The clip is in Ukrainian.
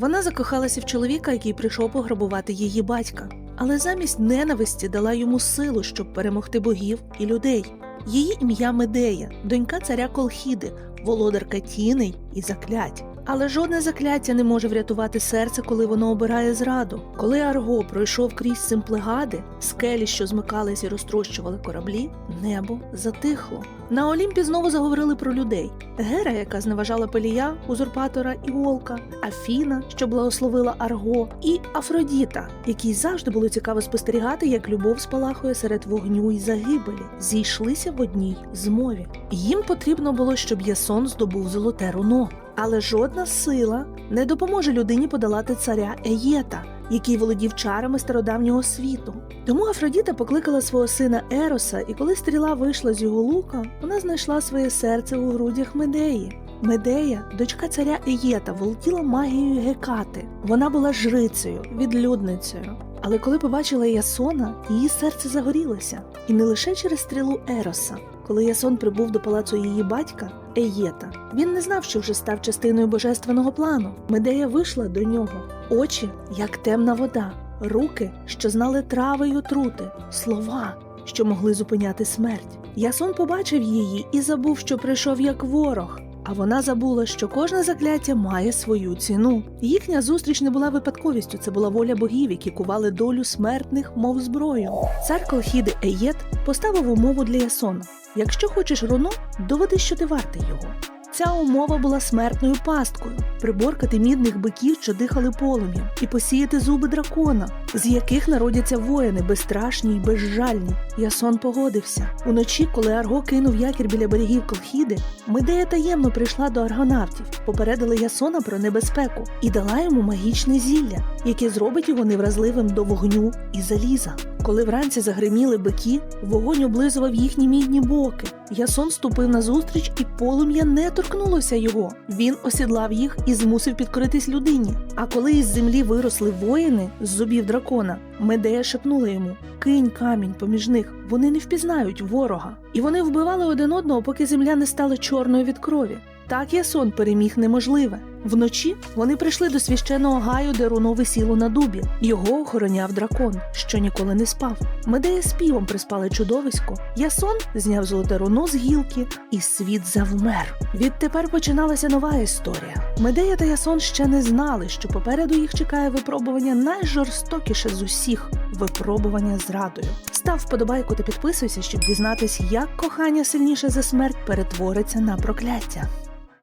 Вона закохалася в чоловіка, який прийшов пограбувати її батька, але замість ненависті дала йому силу, щоб перемогти богів і людей. Її ім'я Медея, донька царя Колхіди, володарка тіней і заклять. Але жодне закляття не може врятувати серце, коли воно обирає зраду. Коли Арго пройшов крізь симплегади, скелі, що змикались і розтрощували кораблі, небо затихло. На Олімпі знову заговорили про людей: Гера, яка зневажала Пелія, узурпатора і Волка, Афіна, що благословила Арго, і Афродіта, якій завжди було цікаво спостерігати, як любов спалахує серед вогню і загибелі, зійшлися в одній змові. Їм потрібно було, щоб Ясон здобув золоте руно. Але жодна сила не допоможе людині подолати царя Еєта, який володів чарами стародавнього світу. Тому Афродіта покликала свого сина Ероса, і коли стріла вийшла з його лука, вона знайшла своє серце у грудях Медеї. Медея, дочка царя Еєта, володіла магією Гекати. Вона була жрицею, відлюдницею. Але коли побачила Ясона, її серце загорілося. І не лише через стрілу Ероса. Коли Ясон прибув до палацу її батька, Еєта, він не знав, що вже став частиною божественного плану. Медея вийшла до нього, очі, як темна вода, руки, що знали трави й отрути, слова, що могли зупиняти смерть. Ясон побачив її і забув, що прийшов як ворог. А вона забула, що кожне закляття має свою ціну. Їхня зустріч не була випадковістю, це була воля богів, які кували долю смертних, мов зброю. Цар Колхіди Еєт поставив умову для Ясона: якщо хочеш руно, доведи, що ти вартий його. Ця умова була смертною пасткою приборкати мідних биків, що дихали полум'ям, і посіяти зуби дракона, з яких народяться воїни безстрашні й безжальні. Ясон погодився. Уночі, коли Арго кинув якір біля берегів Колхіди, Медея таємно прийшла до аргонавтів, попередила Ясона про небезпеку і дала йому магічне зілля, яке зробить його невразливим до вогню і заліза. Коли вранці загриміли бики, вогонь облизував їхні мідні боки. Ясон ступив назустріч, і полум'я не торкнулося його. Він осідлав їх і змусив підкоритись людині. А коли із землі виросли воїни з зубів дракона, Медея шепнула йому: кинь камінь поміж них, вони не впізнають ворога. І вони вбивали один одного, поки земля не стала чорною від крові. Так Ясон переміг неможливе. Вночі вони прийшли до священого гаю, де руно висіло на дубі. Його охороняв дракон, що ніколи не спав. Медея співом приспали чудовисько. Ясон зняв золоте руно з гілки, і світ завмер. Відтепер починалася нова історія. Медея та Ясон ще не знали, що попереду їх чекає випробування найжорстокіше з усіх випробування зрадою. Став вподобайку та підписуйся, щоб дізнатись, як кохання сильніше за смерть перетвориться на прокляття.